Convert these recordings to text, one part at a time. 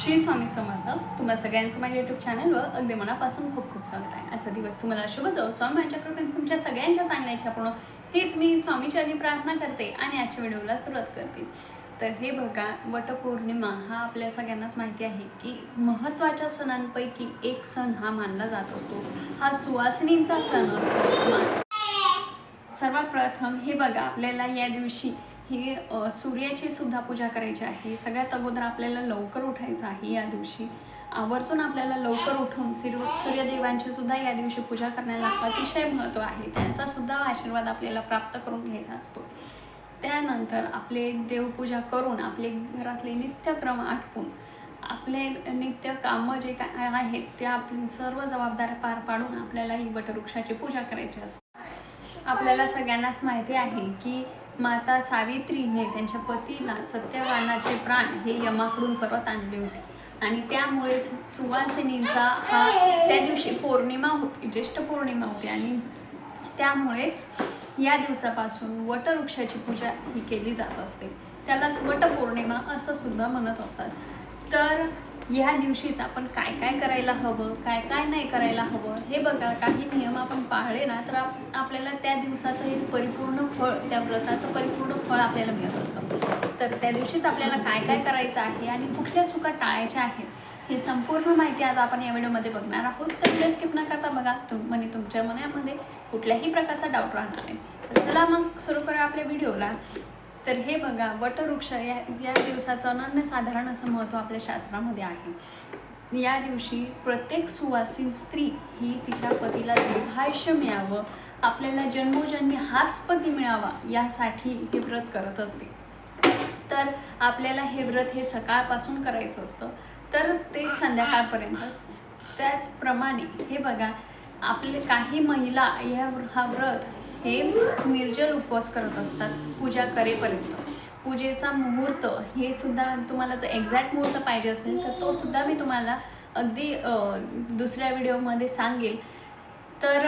श्री स्वामी समर्थ. तुम्हा सगळ्यांचं माझ्या युट्यूब चॅनलवर अगदी मनापासून खूप खूप स्वागत आहे. आजचा दिवस तुम्हाला शुभ जाऊ स्वामी माझ्या कृपेने तुमच्या सगळ्यांच्या चांगल्या इच्छा पूर्ण हेच मी स्वामीचरणी प्रार्थना करते आणि आजच्या व्हिडिओला सुरुवात करते. तर हे बघा वटपौर्णिमा हा आपल्या सगळ्यांनाच माहिती आहे की महत्त्वाच्या सणांपैकी एक सण हा मानला जात असतो. हा सुवासिनींचा सण असतो. सर्वप्रथम सर्वात प्रथम हे बघा आपल्याला या दिवशी ही सूर्याची सुद्धा पूजा करायची आहे. सगळ्यात अगोदर आपल्याला लवकर उठायचं आहे या दिवशी. आवर्जून आपल्याला लवकर उठून सूर्य सूर्यदेवांची सुद्धा या दिवशी पूजा करण्याला अतिशय महत्त्व आहे. त्यांचा सुद्धा आशीर्वाद आपल्याला प्राप्त करून घ्यायचा असतो. त्यानंतर आपले देवपूजा करून आपले घरातले नित्यक्रम आटपून आपले नित्य कामं जे काय आहेत ते आपण सर्व जबाबदाऱ्या पार पाडून आपल्याला ही वटवृक्षाची पूजा करायची असते. आपल्याला सगळ्यांनाच माहिती आहे की माता सावित्रीने त्यांच्या पतीला सत्यवानाचे प्राण हे यमाकडून परत आणले होते. आणि त्यामुळेच सुवासिनींचा हा त्या दिवशी पौर्णिमा होती ज्येष्ठ पौर्णिमा होती. आणि त्यामुळेच या दिवसापासून वटवृक्षाची पूजा ही केली जात असते. त्यालाच वटपौर्णिमा असं सुद्धा म्हणत असतात. तर या दिवशीच आपण काय काय करायला हवं काय काय नाही करायला हवं हे बघा काही नियम आपण पाळले ना तर आपल्याला त्या दिवसाचं हे परिपूर्ण फळ त्या व्रताचं परिपूर्ण फळ आपल्याला मिळत असतं. तर त्या दिवशीच आपल्याला काय काय करायचं आहे आणि कुठल्या चुका टाळायच्या आहेत हे संपूर्ण माहिती आज आपण या व्हिडिओमध्ये बघणार आहोत. तर व्हिडिओ स्किप न करता बघा तुम म्हणजे तुमच्या मनामध्ये कुठल्याही प्रकारचा डाऊट राहणार नाही. तर चला मग सुरू करूया आपल्या व्हिडिओला. तर हे बघा वटवृक्ष या या दिवसाचं अनन्यसाधारण असं महत्त्व आपल्या शास्त्रामध्ये आहे. या दिवशी प्रत्येक सुवासीन स्त्री ही तिच्या पतीला दीर्घायुष्य मिळावं आपल्याला जन्मोजन्मी हाच पती मिळावा यासाठी हे व्रत करत असते. तर आपल्याला हे व्रत हे सकाळपासून करायचं असतं. तर ते संध्याकाळपर्यंत. त्याचप्रमाणे हे बघा आपले काही महिला या हा व्रत हे निर्जल उपवास करत असतात पूजा करेपर्यंत. पूजेचा मुहूर्त हे सुद्धा तुम्हाला जर एक्झॅक्ट मुहूर्त पाहिजे असेल तर तो सुद्धा मी तुम्हाला अगदी दुसऱ्या व्हिडिओमध्ये सांगेल. तर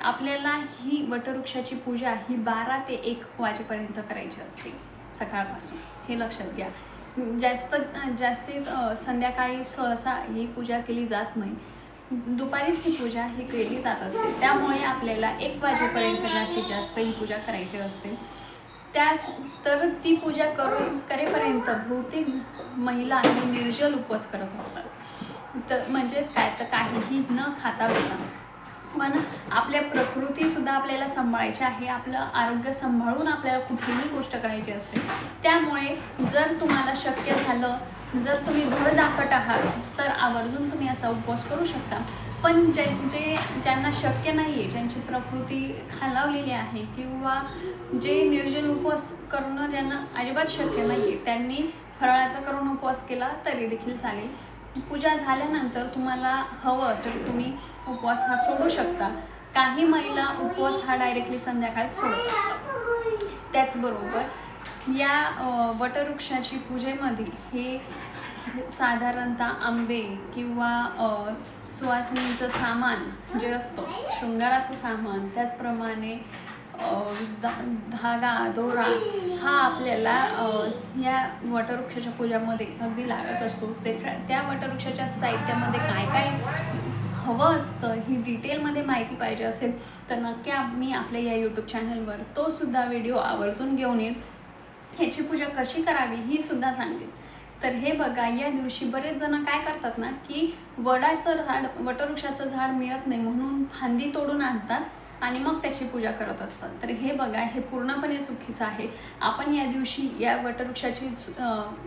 आपल्याला ही वटवृक्षाची पूजा ही बारा ते एक वाजेपर्यंत करायची असते सकाळपासून. हे लक्षात घ्या. जास्त जास्तीत संध्याकाळी सहसा ही पूजा केली जात नाही. दुपारीच ही पूजा ही केली जात असते. त्यामुळे आपल्याला एक वाजेपर्यंत जास्तीत जास्त ही पूजा करायची असते. त्याच तर ती पूजा करू करेपर्यंत बहुतेक महिला ही निर्जल उपवास करत असतात. तर म्हणजेच काय तर काहीही न खाता पिता पण आपल्या प्रकृतीसुद्धा आपल्याला सांभाळायची आहे. आपलं आरोग्य सांभाळून आपल्याला कुठलीही गोष्ट करायची असते. त्यामुळे जर तुम्हाला शक्य झालं जर तुम्ही धडधाकट आहात तर आवर्जून तुम्ही असा उपवास करू शकता. पण ज्यांचे जे ज्यांना शक्य नाही आहे ज्यांची प्रकृती खालावलेली आहे किंवा जे निर्जल उपवास करणं ज्यांना अजिबात शक्य नाही आहे त्यांनी फराळाचा करून उपवास केला तरी देखील चालेल. पूजा झाल्यानंतर तुम्हाला हवं तर तुम्ही उपवास हा सोडू शकता. काही महिला उपवास हा डायरेक्टली संध्याकाळी सोडत असतात. त्याचबरोबर या वटवृक्षाची पूजेमध्ये हे साधारणतः आंबे किंवा सुवासिनीचं सामान जे असतं शृंगाराचं सामान त्याचप्रमाणे धागा दोरा हा आपल्याला या वटवृक्षाच्या पूजामध्ये अगदी लागत असतो. त्याच्या त्या वटवृक्षाच्या साहित्यामध्ये काय काय हवं असतं ही डिटेलमध्ये माहिती पाहिजे असेल तर नक्की मी आपल्या या यूट्यूब चॅनलवर तो सुद्धा व्हिडिओ आवर्जून घेऊन येईन ह्याची पूजा कशी करावी ही सुद्धा सांगते. तर हे बघा या दिवशी बरेच जण काय करतात ना की वडाचं झाड वटवृक्षाचं झाड मिळत नाही म्हणून फांदी तोडून आणतात आणि मग त्याची पूजा करत असतात. तर हे बघा हे पूर्णपणे चुकीचं आहे. आपण या दिवशी या वटवृक्षाची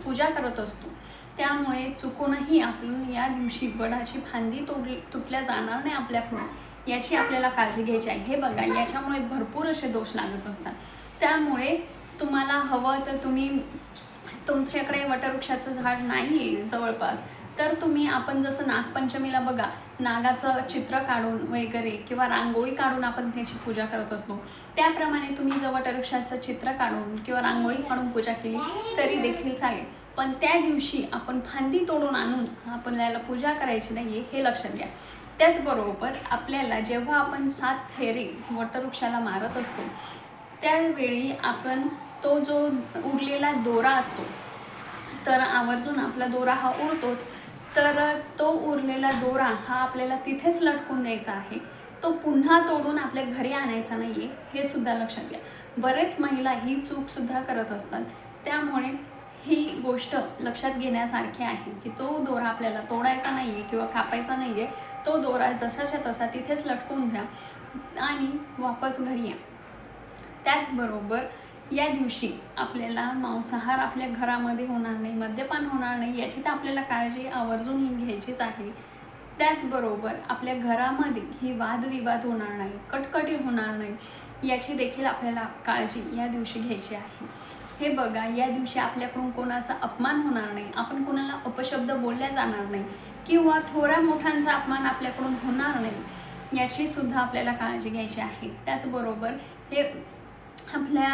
पूजा करत असतो. त्यामुळे चुकूनही आपण या दिवशी वडाची फांदी तोड तुटल्या जाणार नाही आपल्याकडून याची आपल्याला काळजी घ्यायची आहे. हे बघा याच्यामुळे भरपूर असे दोष लागत असतात. त्यामुळे तुम्हाला हवं तर तुम्ही तुमच्याकडे वटवृक्षाचं झाड नाही आहे जवळपास. तर तुम्ही आपण जसं नागपंचमीला बघा नागाचं चित्र काढून वगैरे किंवा रांगोळी काढून आपण त्याची पूजा करत असतो. त्याप्रमाणे तुम्ही जर वटवृक्षाचं चित्र काढून किंवा रांगोळी काढून पूजा केली तरी देखील चालेल. पण त्या दिवशी आपण फांदी तोडून आणून आपल्याला पूजा करायची नाही हे लक्षात घ्या. त्याचबरोबर आपल्याला जेव्हा आपण सात फेरे वटवृक्षाला मारत असतो त्यावेळी आपण तो जो उरलेला दोरा असतो तर आवर्जून आपला दोरा हा उडतोच. तर तो उरलेला दोरा हा आपल्याला तिथेच लटकून द्यायचा आहे. तो पुन्हा तोडून आपल्या घरी आणायचा नाही आहे हे सुद्धा लक्षात घ्या. बरेच महिला ही चूकसुद्धा करत असतात. त्यामुळे ही गोष्ट लक्षात घेण्यासारखी आहे की तो दोरा आपल्याला तोडायचा नाही आहे किंवा कापायचा नाही आहे तो दोरा जसाच्या तसा तिथेच लटकून द्या आणि वापस घरी या. त्याचबरोबर या दिवशी आपल्याला मांसाहार आपल्या घरामध्ये होणार नाही मद्यपान होणार नाही याची तर आपल्याला काळजी आवर्जून घ्यायचीच आहे. त्याचबरोबर आपल्या घरामध्ये ही वादविवाद होणार नाही कटकटी होणार नाही याची देखील आपल्याला काळजी या दिवशी घ्यायची आहे. हे बघा या दिवशी आपल्याकडून कोणाचा अपमान होणार नाही आपण कोणाला अपशब्द बोलल्या जाणार नाही किंवा थोड्या मोठ्यांचा अपमान आपल्याकडून होणार नाही याची सुद्धा आपल्याला काळजी घ्यायची आहे. त्याचबरोबर हे आपल्या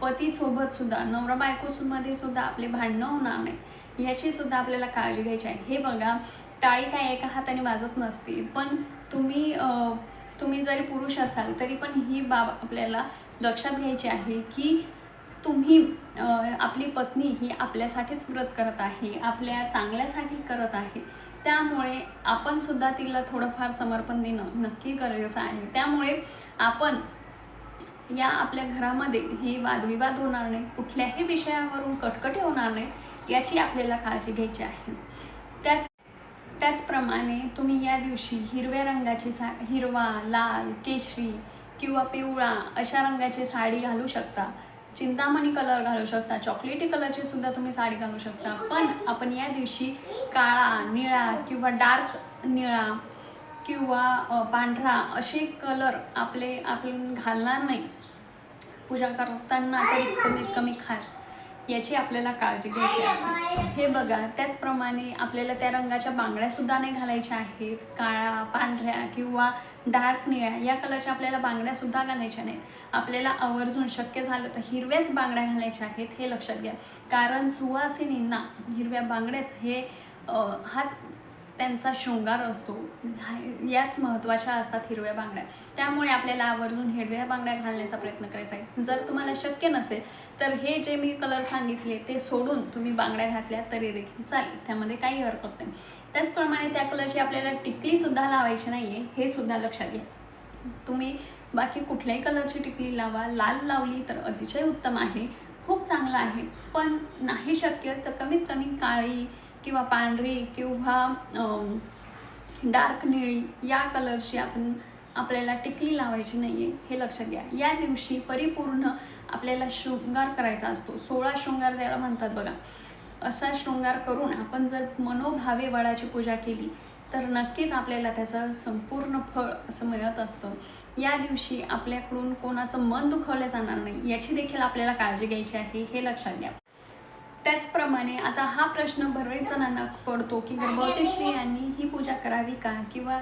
पतीसोबतसुद्धा पतीसोबत सुद्धा नवरा बायकोमध्ये सुद्धा आपले भांडणं होणार नाहीत. याची सुद्धा आपल्याला काळजी घ्यायची आहे. हे बघा टाळी काय एका हाताने वाजत नसते पण तुम्ही तुम्ही जरी पुरुष असाल तरी पण ही बाब आपल्याला लक्षात घ्यायची आहे की तुम्ही आपली पत्नी ही आपल्यासाठीच व्रत करत आहे आपल्या चांगल्यासाठी करत आहे. त्यामुळे आपण सुद्धा तिला थोडंफार समर्पण देणं नक्की गरजेचं आहे. त्यामुळे आपण या आपल्या घरामध्ये हे वादविवाद होणार नाही कुठल्याही विषयावरून कटकटी होणार नाही याची आपल्याला काळजी घ्यायची आहे. त्याच त्याचप्रमाणे तुम्ही या दिवशी हिरव्या रंगाची सा हिरवा लाल केशरी किंवा पिवळा अशा रंगाची साडी घालू शकता. चिंतामणी कलर घालू शकता चॉकलेटी कलरची सुद्धा तुम्ही साडी घालू शकता. पण आपण या दिवशी काळा निळा किंवा डार्क निळा किंवा पांढरा असे कलर आपले आपण घालणार नाही. पूजा करताना तरी कमीत कमी खास. याची आपल्याला काळजी घ्यायची आहे. हे बघा त्याचप्रमाणे आपल्याला त्या रंगाच्या बांगड्यासुद्धा नाही घालायच्या आहेत. काळा पांढऱ्या किंवा डार्क निळ्या या कलरच्या आपल्याला बांगड्यासुद्धा घालायच्या नाहीत. आपल्याला आवर्जून शक्य झालं तर हिरव्याच बांगड्या घालायच्या आहेत हे लक्षात घ्या. कारण सुवासिनींना हिरव्या बांगड्याच हे हाच त्यांचा शृंगार असतो. याच महत्त्वाच्या असतात हिरव्या बांगड्या. त्यामुळे आपल्याला आवर्जून हिरव्या बांगड्या घालण्याचा प्रयत्न करायचा आहे. जर तुम्हाला शक्य नसेल तर हे जे मी कलर सांगितले ते सोडून तुम्ही बांगड्या घातल्या तरी देखील चालेल. त्यामध्ये काही हरकत नाही. त्याचप्रमाणे त्या कलरची आपल्याला टिकलीसुद्धा लावायची नाही आहे हे सुद्धा लक्षात घ्या. तुम्ही बाकी कुठल्याही कलरची टिकली लावा. लाल लावली तर अतिशय उत्तम आहे. खूप चांगलं आहे. पण नाही शक्य तर कमीत कमी काळी किंवा पांढरी किंवा डार्क निळी या कलरची आपण आपल्याला टिकली लावायची नाही आहे हे लक्षात घ्या. या दिवशी परिपूर्ण आपल्याला शृंगार करायचा असतो. सोळा शृंगार ज्याला म्हणतात बघा. असा शृंगार करून आपण जर मनोभावे वडाची पूजा केली तर नक्कीच आपल्याला त्याचं संपूर्ण फळ असं मिळत असतं. या दिवशी आपल्याकडून कोणाचं मन दुखवलं जाणार नाही याची देखील आपल्याला काळजी घ्यायची आहे हे लक्षात घ्या. त्याचप्रमाणे आता हा प्रश्न बरेच जणांना पडतो की गर्भवती स्त्रियांनी ही पूजा करावी का? किंवा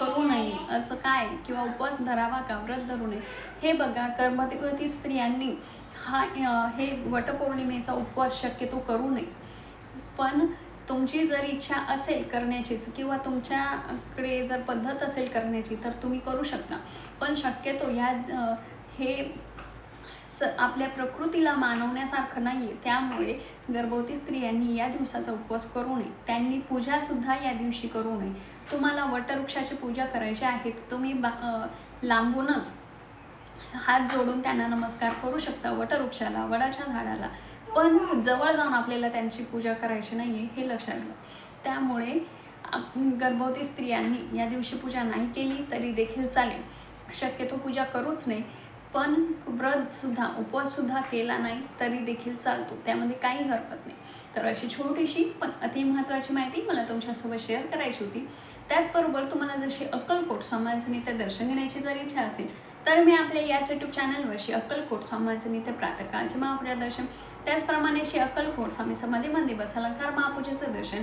करू नये असं काय? किंवा उपवास धरावा का? व्रत धरू नये? हे बघा गर्भवती स्त्रियांनी हा हे वटपौर्णिमेचा उपवास शक्यतो करू नये. पण तुमची जर इच्छा असेल करण्याचीच किंवा तुमच्याकडे जर पद्धत असेल करण्याची तर तुम्ही करू शकता. पण शक्यतो ह्या हे स आपल्या प्रकृतीला मानवण्यासारखं नाही आहे त्यामुळे गर्भवती स्त्रियांनी या दिवसाचा उपवास करू नये. त्यांनी पूजासुद्धा या दिवशी करू नये. तुम्हाला वटवृक्षाची पूजा करायची आहे तर तुम्ही बा लांबूनच हात जोडून त्यांना नमस्कार करू शकता वटवृक्षाला वडाच्या झाडाला. पण जवळ जाऊन आपल्याला त्यांची पूजा करायची नाही आहे हे लक्षात घ्या. त्यामुळे गर्भवती स्त्रियांनी या दिवशी पूजा नाही केली तरी देखील चालेल. शक्यतो पूजा करूच नाही पण व्रतसुद्धा उपवाससुद्धा केला नाही तरी देखील चालतो. त्यामध्ये काही हरकत नाही. तर अशी छोटीशी पण अतिमहत्त्वाची माहिती मला तुमच्यासोबत शेअर करायची होती. त्याचबरोबर तुम्हाला जशी अक्कलकोट स्वामींचं नित्य दर्शन घेण्याची जर इच्छा असेल तर मी आपल्या याच यूट्यूब चॅनलवर अक्कलकोट स्वामींचं नित्य प्रातकाळचे महापूजा दर्शन त्याचप्रमाणे श्री अक्कलकोट स्वामी समाधी मंदिर बस अलंकार महापूजेचं दर्शन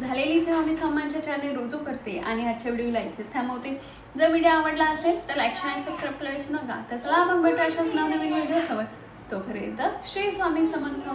झालेली सेवा मी स्वामींच्या चरणी रुजू करते आणि आजच्या व्हिडिओला इथेच थांबवते. जर व्हिडिओ आवडला असेल तर लाईक शेअर सबस्क्राईब करायला विसरू नका. तसला आपण भेटू अशाच नवनवीन व्हिडिओ सवय तोपर्यंत श्री स्वामी समर्थ.